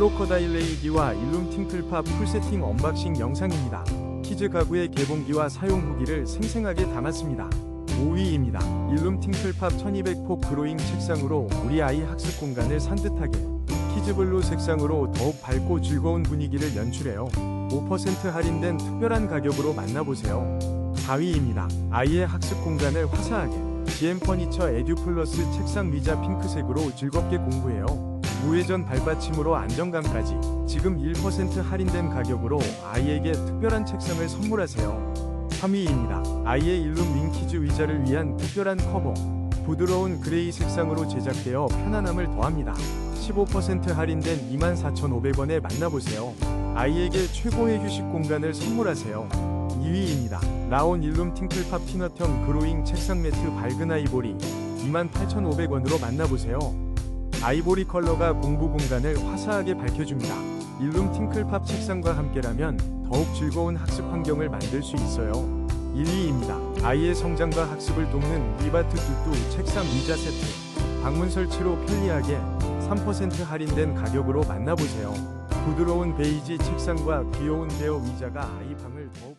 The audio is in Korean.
크로커다일 레이기와 일룸 팅클팝 풀세팅 언박싱 영상입니다. 키즈 가구의 개봉기와 사용 후기를 생생하게 담았습니다. 5위입니다. 일룸 팅클팝 1200폭 그로잉 책상으로 우리 아이 학습 공간을 산뜻하게 키즈블루 색상으로 더욱 밝고 즐거운 분위기를 연출해요. 5% 할인된 특별한 가격으로 만나보세요. 4위입니다. 아이의 학습 공간을 화사하게 GM 퍼니처 에듀 플러스 책상 위자 핑크색으로 즐겁게 공부해요. 우회전 발받침으로 안정감까지 지금 1% 할인된 가격으로 아이에게 특별한 책상을 선물하세요. 3위입니다. 아이의 일룸 윙키즈 의자를 위한 특별한 커버. 부드러운 그레이 색상으로 제작되어 편안함을 더합니다. 15% 할인된 24,500원에 만나보세요. 아이에게 최고의 휴식 공간을 선물하세요. 2위입니다. 라온 일룸 팅클팝 피넛형 그로잉 책상 매트 밝은 아이보리 28,500원으로 만나보세요. 아이보리 컬러가 공부 공간을 화사하게 밝혀줍니다. 일룸 팅클팝 책상과 함께라면 더욱 즐거운 학습 환경을 만들 수 있어요. 1위입니다. 아이의 성장과 학습을 돕는 리바트 뚜뚜 책상 의자 세트. 방문 설치로 편리하게 3% 할인된 가격으로 만나보세요. 부드러운 베이지 책상과 귀여운 베어 의자가 아이 방을 더욱